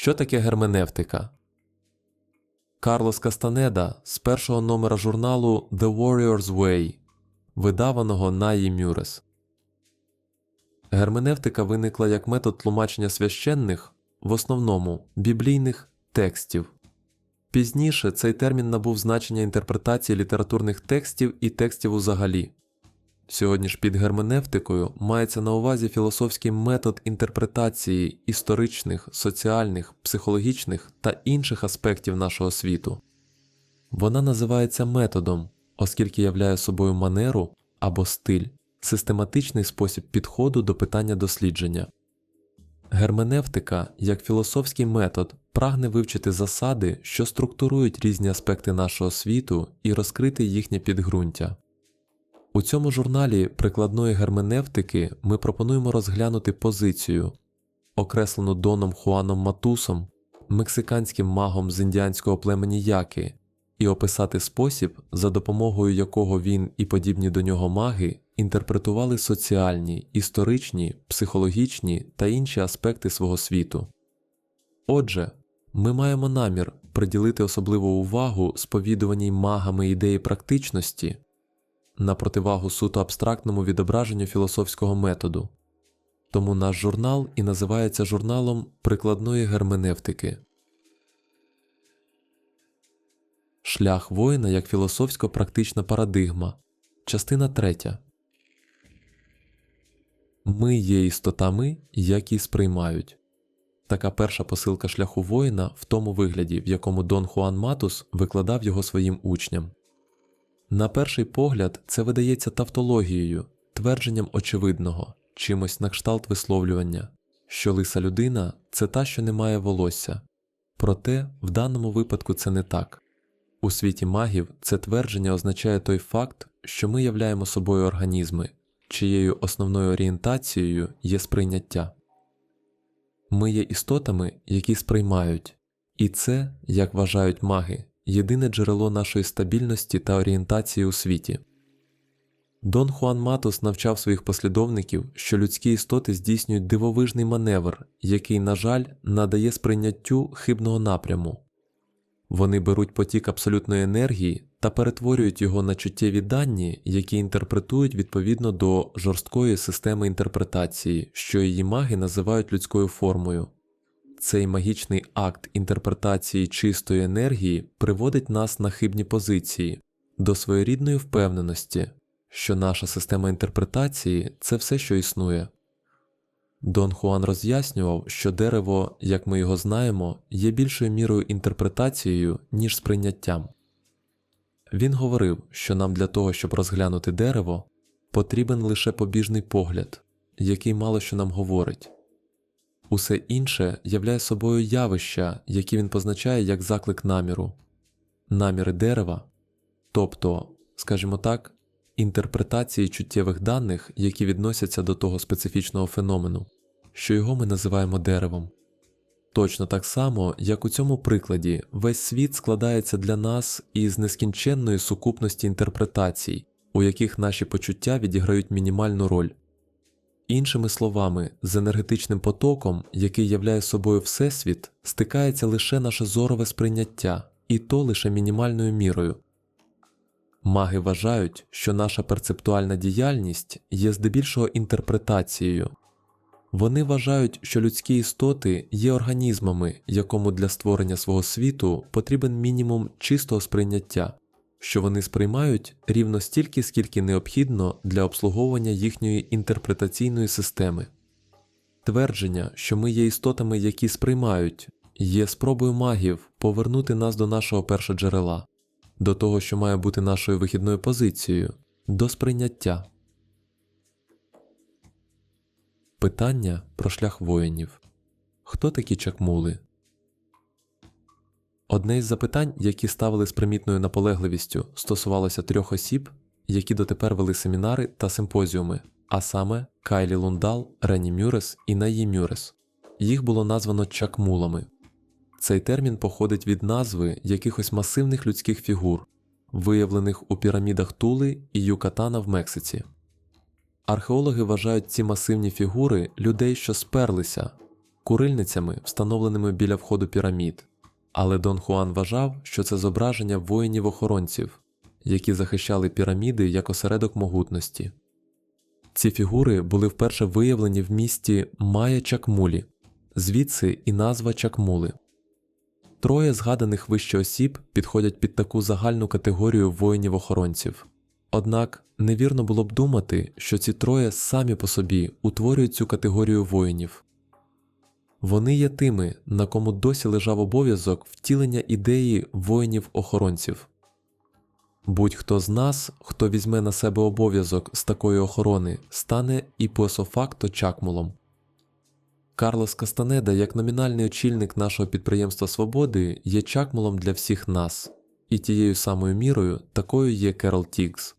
Що таке герменевтика? Карлос Кастанеда з першого номера журналу The Warrior's Way, видаваного Наї Мюрес. Герменевтика виникла як метод тлумачення священних, в основному біблійних текстів. Пізніше цей термін набув значення інтерпретації літературних текстів і текстів узагалі. Сьогодні ж під герменевтикою мається на увазі філософський метод інтерпретації історичних, соціальних, психологічних та інших аспектів нашого світу. Вона називається методом, оскільки являє собою манеру або стиль, систематичний спосіб підходу до питання дослідження. Герменевтика, як філософський метод, прагне вивчити засади, що структурують різні аспекти нашого світу і розкрити їхнє підґрунтя. У цьому журналі прикладної герменевтики ми пропонуємо розглянути позицію, окреслену Доном Хуаном Матусом, мексиканським магом з індіанського племені Яки, і описати спосіб, за допомогою якого він і подібні до нього маги інтерпретували соціальні, історичні, психологічні та інші аспекти свого світу. Отже, ми маємо намір приділити особливу увагу сповідуваній магами ідеї практичності на противагу суто абстрактному відображенню філософського методу. Тому наш журнал і називається журналом прикладної герменевтики. Шлях воїна як філософсько-практична парадигма. Частина 3. Ми є істотами, які сприймають. Така перша посилка шляху воїна в тому вигляді, в якому Дон Хуан Матус викладав його своїм учням. На перший погляд, це видається тавтологією, твердженням очевидного, чимось на кшталт висловлювання, що лиса людина це та, що не має волосся. Проте в даному випадку це не так. У світі магів це твердження означає той факт, що ми являємо собою організми, чиєю основною орієнтацією є сприйняття. Ми є істотами, які сприймають, і це, як вважають маги, єдине джерело нашої стабільності та орієнтації у світі. Дон Хуан Матус навчав своїх послідовників, що людські істоти здійснюють дивовижний маневр, який, на жаль, надає сприйняттю хибного напряму. Вони беруть потік абсолютної енергії та перетворюють його на чуттєві дані, які інтерпретують відповідно до жорсткої системи інтерпретації, що її маги називають людською формою. Цей магічний акт інтерпретації чистої енергії приводить нас на хибні позиції, до своєрідної впевненості, що наша система інтерпретації це все, що існує. Дон Хуан роз'яснював, що дерево, як ми його знаємо, є більшою мірою інтерпретацією, ніж сприйняттям. Він говорив, що нам для того, щоб розглянути дерево, потрібен лише побіжний погляд, який мало що нам говорить. Усе інше являє собою явища, які він позначає як заклик наміру, наміри дерева, тобто, скажімо так, інтерпретації чуттєвих даних, які відносяться до того специфічного феномену, що його ми називаємо деревом. Точно так само, як у цьому прикладі, весь світ складається для нас із нескінченної сукупності інтерпретацій, у яких наші почуття відіграють мінімальну роль. Іншими словами, з енергетичним потоком, який являє собою Всесвіт, стикається лише наше зорове сприйняття, і то лише мінімальною мірою. Маги вважають, що наша перцептуальна діяльність є здебільшого інтерпретацією. Вони вважають, що людські істоти є організмами, якому для створення свого світу потрібен мінімум чистого сприйняття, що вони сприймають рівно стільки, скільки необхідно для обслуговування їхньої інтерпретаційної системи. Твердження, що ми є істотами, які сприймають, є спробою магів повернути нас до нашого першоджерела, до того, що має бути нашою вихідною позицією, до сприйняття. Питання про шлях воїнів Хто такі чакмули? Одне із запитань, які ставили з примітною наполегливістю, стосувалося трьох осіб, які дотепер вели семінари та симпозіуми, а саме Кайлі Лундал, Рені Мюрес і Наї Мюрес. Їх було названо чакмулами. Цей термін походить від назви якихось масивних людських фігур, виявлених у пірамідах Тули і Юкатана в Мексиці. Археологи вважають ці масивні фігури людей, що сперлися, курильницями, встановленими біля входу пірамід. Але Дон Хуан вважав, що це зображення воїнів-охоронців, які захищали піраміди як осередок могутності. Ці фігури були вперше виявлені в місті Майя Чакмулі, звідси і назва Чакмули. Троє згаданих вище осіб підходять під таку загальну категорію воїнів-охоронців. Однак невірно було б думати, що ці троє самі по собі утворюють цю категорію воїнів. Вони є тими, на кому досі лежав обов'язок втілення ідеї воїнів-охоронців. Будь-хто з нас, хто візьме на себе обов'язок з такої охорони, стане іпософакто чакмулом. Карлос Кастанеда, як номінальний очільник нашого підприємства Свободи, є чакмулом для всіх нас, і тією самою мірою такою є Керол Тігс.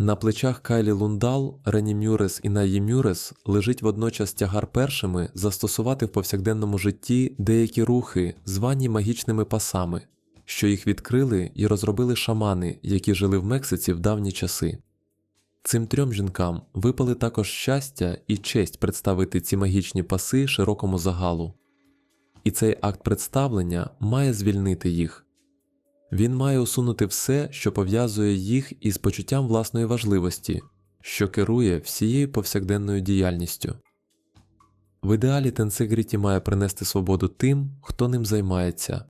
На плечах Кайлі Лундал, Рені Мюрес і Наї Мюрес лежить водночас тягар першими застосувати в повсякденному житті деякі рухи, звані магічними пасами, що їх відкрили і розробили шамани, які жили в Мексиці в давні часи. Цим трьом жінкам випали також щастя і честь представити ці магічні паси широкому загалу. І цей акт представлення має звільнити їх. Він має усунути все, що пов'язує їх із почуттям власної важливості, що керує всією повсякденною діяльністю. В ідеалі Тенсегріті має принести свободу тим, хто ним займається,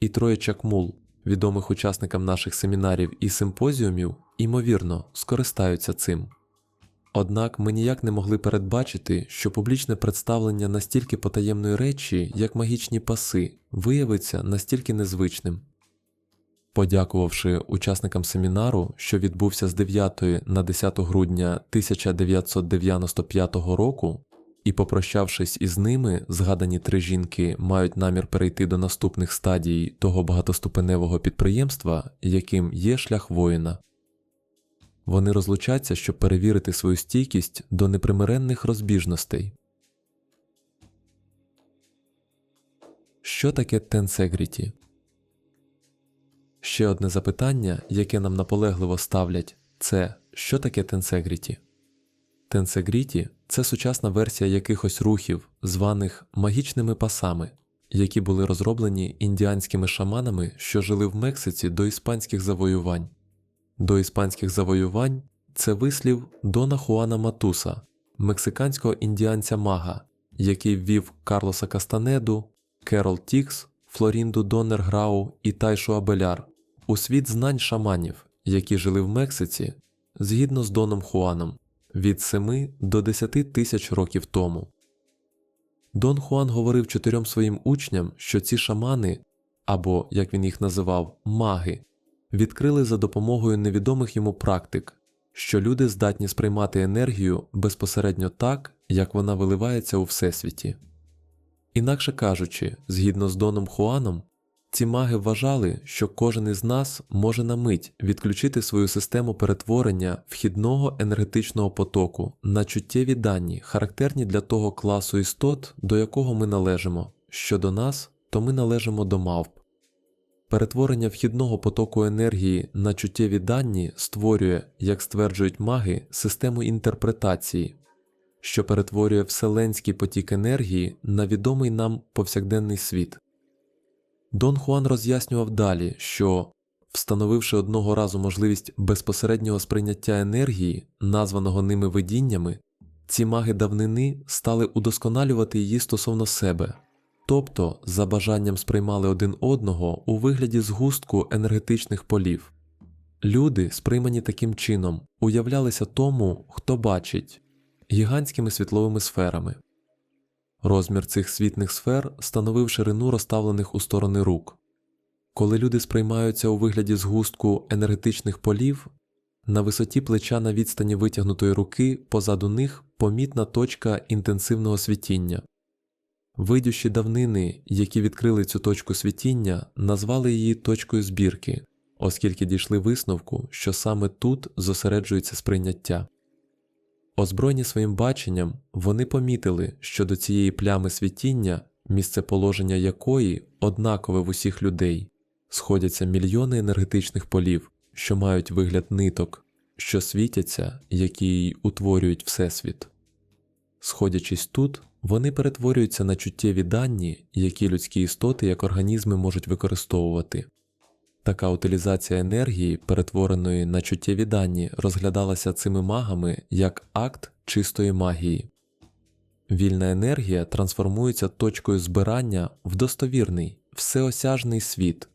і троє чакмул, відомих учасникам наших семінарів і симпозіумів, імовірно, скористаються цим. Однак ми ніяк не могли передбачити, що публічне представлення настільки потаємної речі, як магічні паси, виявиться настільки незвичним. Подякувавши учасникам семінару, що відбувся з 9 на 10 грудня 1995 року, і попрощавшись із ними, згадані три жінки мають намір перейти до наступних стадій того багатоступеневого підприємства, яким є шлях воїна. Вони розлучаться, щоб перевірити свою стійкість до непримиренних розбіжностей. Що таке тенсегріті? Ще одне запитання, яке нам наполегливо ставлять, це що таке тенсегріті? Тенсегріті це сучасна версія якихось рухів, званих магічними пасами, які були розроблені індіанськими шаманами, що жили в Мексиці до іспанських завоювань. До іспанських завоювань це вислів Дона Хуана Матуса, мексиканського індіанця мага, який ввів Карлоса Кастанеду, Керол Тікс, Флорінду Доннер Грау і Тайшу Абеляр у світ знань шаманів, які жили в Мексиці, згідно з Доном Хуаном, від 7 до 10 тисяч років тому. Дон Хуан говорив чотирьом своїм учням, що ці шамани, або, як він їх називав, маги, відкрили за допомогою невідомих йому практик, що люди здатні сприймати енергію безпосередньо так, як вона виливається у всесвіті. Інакше кажучи, згідно з Доном Хуаном, ці маги вважали, що кожен із нас може на мить відключити свою систему перетворення вхідного енергетичного потоку на чуттєві дані, характерні для того класу істот, до якого ми належимо. Щодо нас, то ми належимо до мавп. Перетворення вхідного потоку енергії на чуттєві дані створює, як стверджують маги, систему інтерпретації, що перетворює вселенський потік енергії на відомий нам повсякденний світ. Дон Хуан роз'яснював далі, що, встановивши одного разу можливість безпосереднього сприйняття енергії, названого ними видіннями, ці маги давнини стали удосконалювати її стосовно себе, тобто за бажанням сприймали один одного у вигляді згустку енергетичних полів. Люди, сприймані таким чином, уявлялися тому, хто бачить, гігантськими світловими сферами. Розмір цих світних сфер становив ширину розставлених у сторони рук. Коли люди сприймаються у вигляді згустку енергетичних полів, на висоті плеча на відстані витягнутої руки позаду них помітна точка інтенсивного світіння. Видющі давнини, які відкрили цю точку світіння, назвали її точкою збірки, оскільки дійшли висновку, що саме тут зосереджується сприйняття. Озброєні своїм баченням, вони помітили, що до цієї плями світіння, місцеположення якої однакове в усіх людей, сходяться мільйони енергетичних полів, що мають вигляд ниток, що світяться, які утворюють Всесвіт. Сходячись тут, вони перетворюються на чуттєві дані, які людські істоти як організми можуть використовувати. Така утилізація енергії, перетвореної на чуттєві дані, розглядалася цими магами як акт чистої магії. Вільна енергія трансформується точкою збирання в достовірний, всеосяжний світ,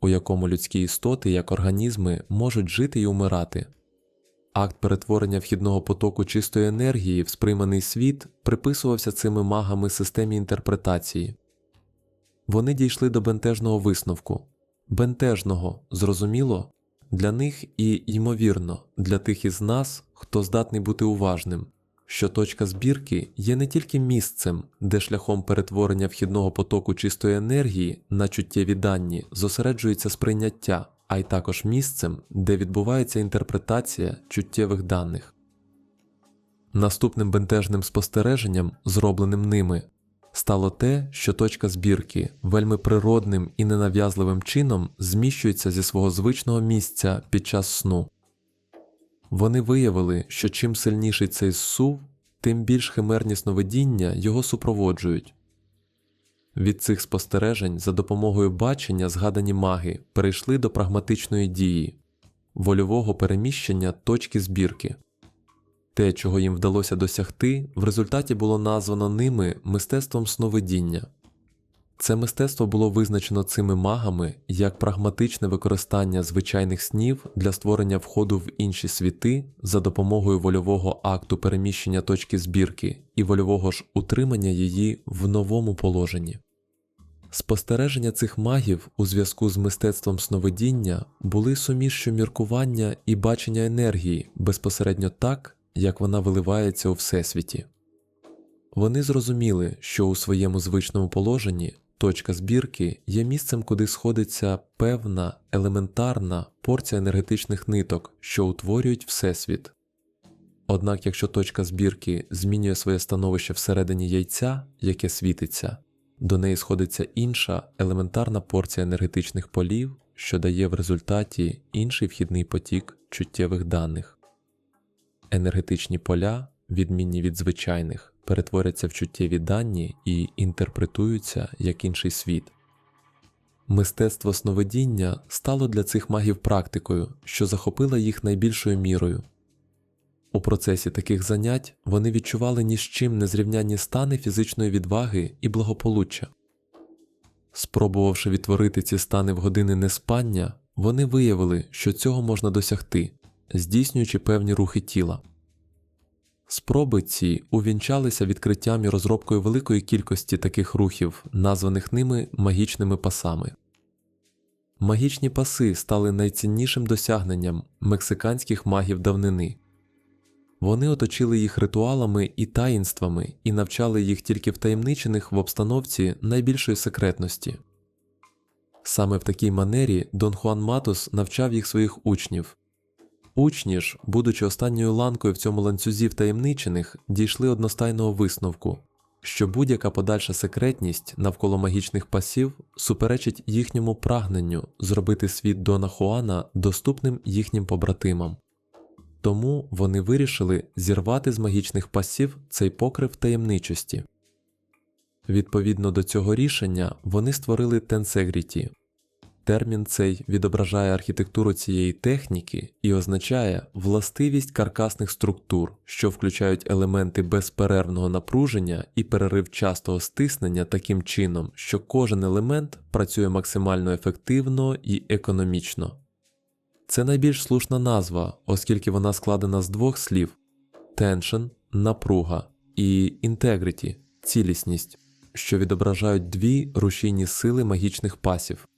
у якому людські істоти як організми можуть жити і умирати. Акт перетворення вхідного потоку чистої енергії в сприйманий світ приписувався цими магами системі інтерпретації. Вони дійшли до бентежного висновку бентежного, зрозуміло, для них і, ймовірно, для тих із нас, хто здатний бути уважним, що точка збірки є не тільки місцем, де шляхом перетворення вхідного потоку чистої енергії на чуттєві дані зосереджується сприйняття, а й також місцем, де відбувається інтерпретація чуттєвих даних. Наступним бентежним спостереженням, зробленим ними, стало те, що точка збірки вельми природним і ненав'язливим чином зміщується зі свого звичного місця під час сну. Вони виявили, що чим сильніший цей зсув, тим більш химерні сновидіння його супроводжують. Від цих спостережень за допомогою бачення згадані маги перейшли до прагматичної дії, вольового переміщення точки збірки. Те, чого їм вдалося досягти, в результаті було названо ними мистецтвом сновидіння. Це мистецтво було визначено цими магами як прагматичне використання звичайних снів для створення входу в інші світи за допомогою вольового акту переміщення точки збірки і вольового ж утримання її в новому положенні. Спостереження цих магів у зв'язку з мистецтвом сновидіння були сумішчю міркування і бачення енергії безпосередньо так, як вона виливається у всесвіті. Вони зрозуміли, що у своєму звичному положенні точка збірки є місцем, куди сходиться певна елементарна порція енергетичних ниток, що утворюють Всесвіт. Однак, якщо точка збірки змінює своє становище всередині яйця, яке світиться, до неї сходиться інша елементарна порція енергетичних полів, що дає в результаті інший вхідний потік чуттєвих даних. Енергетичні поля, відмінні від звичайних, перетворяться в чуттєві дані і інтерпретуються як інший світ. Мистецтво сновидіння стало для цих магів практикою, що захопила їх найбільшою мірою. У процесі таких занять вони відчували ні з чим незрівнянні стани фізичної відваги і благополуччя. Спробувавши відтворити ці стани в години неспання, вони виявили, що цього можна досягти, здійснюючи певні рухи тіла. Спроби ці увінчалися відкриттям і розробкою великої кількості таких рухів, названих ними магічними пасами. Магічні паси стали найціннішим досягненням мексиканських магів давнини. Вони оточили їх ритуалами і таїнствами і навчали їх тільки втаємничених в обстановці найбільшої секретності. Саме в такій манері Дон Хуан Матус навчав їх своїх учнів. Учні ж, будучи останньою ланкою в цьому ланцюзі втаємничених, дійшли одностайного висновку, що будь-яка подальша секретність навколо магічних пасів суперечить їхньому прагненню зробити світ Дона Хуана доступним їхнім побратимам. Тому вони вирішили зірвати з магічних пасів цей покрив таємничості. Відповідно до цього рішення вони створили Тенсегріті. Термін цей відображає архітектуру цієї техніки і означає властивість каркасних структур, що включають елементи безперервного напруження і перерив частого стиснення таким чином, що кожен елемент працює максимально ефективно і економічно. Це найбільш слушна назва, оскільки вона складена з двох слів tension – напруга і integrity – цілісність, що відображають дві рушійні сили магічних пасів.